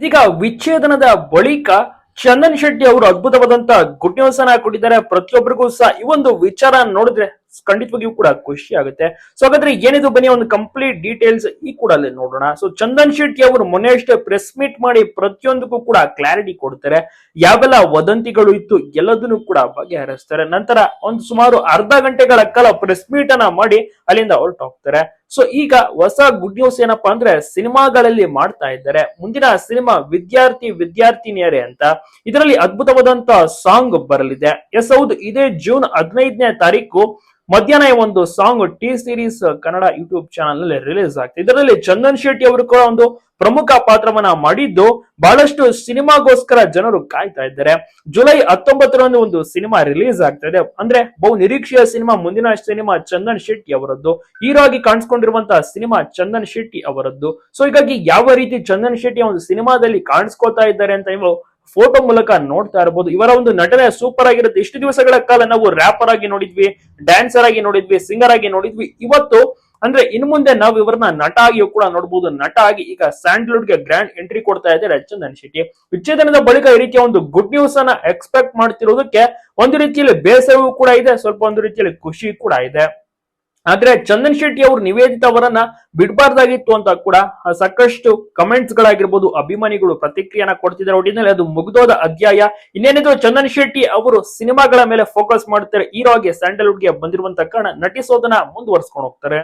ಇದೀಗ ವಿಚ್ಛೇದನದ ಬಳಿಕ ಚಂದನ್ ಶೆಟ್ಟಿ ಅವರು ಅದ್ಭುತವಾದಂತ ಗುಡ್ ನ್ಯೂಸ್ ಅನ್ನ ಕೊಟ್ಟಿದ್ದಾರೆ. ಪ್ರತಿಯೊಬ್ಬರಿಗೂ ಸಹ ಈ ಒಂದು ವಿಚಾರ ನೋಡಿದ್ರೆ ಖಂಡಿತವಾಗಿಯೂ ಕೂಡ ಖುಷಿ ಆಗುತ್ತೆ. ಸೊ ಹಾಗಾದ್ರೆ ಏನಿದು ಬನ್ನಿ, ಒಂದು ಕಂಪ್ಲೀಟ್ ಡೀಟೇಲ್ಸ್ ಈ ಕೂಡ ಅಲ್ಲಿ ನೋಡೋಣ. ಸೊ ಚಂದನ್ ಶೆಟ್ಟಿ ಅವರು ಮೊನ್ನೆ ಅಷ್ಟೇ ಪ್ರೆಸ್ ಮೀಟ್ ಮಾಡಿ ಪ್ರತಿಯೊಂದಕ್ಕೂ ಕೂಡ ಕ್ಲಾರಿಟಿ ಕೊಡ್ತಾರೆ. ಯಾವೆಲ್ಲ ವದಂತಿಗಳು ಇತ್ತು ಎಲ್ಲದನ್ನು ಕೂಡ ಬಗೆಹರಿಸ್ತಾರೆ. ನಂತರ ಒಂದು ಸುಮಾರು ಅರ್ಧ ಗಂಟೆಗಳ ಕಾಲ ಪ್ರೆಸ್ ಮೀಟ್ ಅನ್ನ ಮಾಡಿ ಅಲ್ಲಿಂದ ಹೊರಟೋಗ್ತಾರೆ ಸೊ ಈಗ ಹೊಸ ಗುಡ್ ನ್ಯೂಸ್ ಏನಪ್ಪಾ ಅಂದ್ರೆ ಸಿನಿಮಾಗಳಲ್ಲಿ ಮಾಡ್ತಾ ಇದ್ದಾರೆ. ಮುಂದಿನ ಸಿನಿಮಾ ವಿದ್ಯಾರ್ಥಿ ವಿದ್ಯಾರ್ಥಿನಿಯರೇ ಅಂತ. ಇದರಲ್ಲಿ ಅದ್ಭುತವಾದಂತ ಸಾಂಗ್ ಬರಲಿದೆ. ಎಸ್ ಹೌದು, ಇದೇ ಜೂನ್ ಹದಿನೈದನೇ ತಾರೀಕು ಮಧ್ಯಾಹ್ನ ಒಂದು song T Series Kannada YouTube ಚಾನಲ್ನಲ್ಲಿ ರಿಲೀಸ್ ಆಗ್ತದೆ. ಇದರಲ್ಲಿ ಚಂದನ್ ಶೆಟ್ಟಿ ಅವರು ಕೂಡ ಒಂದು ಪ್ರಮುಖ ಪಾತ್ರವನ್ನ ಮಾಡಿದ್ದು. ಬಹಳಷ್ಟು ಸಿನಿಮಾಗೋಸ್ಕರ ಜನರು ಕಾಯ್ತಾ ಇದ್ದಾರೆ. ಜುಲೈ ಹತ್ತೊಂಬತ್ತರಂದು ಒಂದು ಸಿನಿಮಾ ರಿಲೀಸ್ ಆಗ್ತಾ ಇದೆ ಅಂದ್ರೆ ಬಹು ನಿರೀಕ್ಷೆಯ ಸಿನಿಮಾ, ಮುಂದಿನ ಸಿನಿಮಾ ಚಂದನ್ ಶೆಟ್ಟಿ ಅವರದ್ದು. ಹೀರೋ ಆಗಿ ಕಾಣಿಸ್ಕೊಂಡಿರುವಂತಹ ಸಿನಿಮಾ ಚಂದನ್ ಶೆಟ್ಟಿ ಅವರದ್ದು. ಸೊ ಹೀಗಾಗಿ ಯಾವ ರೀತಿ ಚಂದನ್ ಶೆಟ್ಟಿ ಒಂದು ಸಿನಿಮಾದಲ್ಲಿ ಕಾಣಿಸ್ಕೊತಾ ಇದ್ದಾರೆ ಅಂತ ನೀವು ಫೋಟೋ ಮೂಲಕ ನೋಡ್ತಾ ಇರಬಹುದು ಇವರ ಒಂದು ನಟನೆ ಸೂಪರ್ ಆಗಿರುತ್ತೆ. ಇಷ್ಟು ದಿವಸಗಳ ಕಾಲ ನಾವು ರ್ಯಾಪರ್ ಆಗಿ ನೋಡಿದ್ವಿ ಡ್ಯಾನ್ಸರ್ ಆಗಿ ನೋಡಿದ್ವಿ ಸಿಂಗರ್ ಆಗಿ ನೋಡಿದ್ವಿ. ಇವತ್ತು ಅಂದ್ರೆ ಇನ್ ಮುಂದೆ ನಾವು ಇವರನ್ನ ನಟ ಆಗಿಯೂ ಕೂಡ ನೋಡಬಹುದು ನಟ ಆಗಿ ಈಗ ಸ್ಯಾಂಡಲ್ವುಡ್ಗೆ ಗ್ರ್ಯಾಂಡ್ ಎಂಟ್ರಿ ಕೊಡ್ತಾ ಇದ್ದಾರೆ ಚಂದನ್ ಶೆಟ್ಟಿ. ವಿಚ್ಛೇದನದ ಬಳಿಕ ಈ ರೀತಿಯ ಒಂದು ಗುಡ್ ನ್ಯೂಸ್ ಅನ್ನ ಎಕ್ಸ್ಪೆಕ್ಟ್ ಮಾಡ್ತಿರೋದಕ್ಕೆ ಒಂದು ರೀತಿಯಲ್ಲಿ ಬೇಸರವೂ ಕೂಡ ಇದೆ, ಸ್ವಲ್ಪ ಒಂದು ರೀತಿಯಲ್ಲಿ ಖುಷಿ ಕೂಡ ಇದೆ. ಆದ್ರೆ ಚಂದನ್ ಶೆಟ್ಟಿ ಅವರು ನಿವೇದಿತ ಅವರನ್ನ ಬಿಡಬಾರ್ದಾಗಿತ್ತು ಅಂತ ಕೂಡ ಸಾಕಷ್ಟು ಕಮೆಂಟ್ಸ್ ಗಳಾಗಿರ್ಬೋದು, ಅಭಿಮಾನಿಗಳು ಪ್ರತಿಕ್ರಿಯೆನ ಕೊಡ್ತಿದ್ದಾರೆ. ಒಟ್ಟಿನಲ್ಲಿ ಅದು ಮುಗ್ದೋದ ಅಧ್ಯಾಯ. ಇನ್ನೇನಿದ್ರು ಚಂದನ್ ಶೆಟ್ಟಿ ಅವರು ಸಿನಿಮಾಗಳ ಮೇಲೆ ಫೋಕಸ್ ಮಾಡ್ತಾರೆ. ಹೀರೋ ಆಗಿ ಸ್ಯಾಂಡಲ್ವುಡ್ಗೆ ಬಂದಿರುವಂತ ಕಾರಣ ನಟಿಸೋದನ್ನ ಮುಂದುವರ್ಸ್ಕೊಂಡು ಹೋಗ್ತಾರೆ.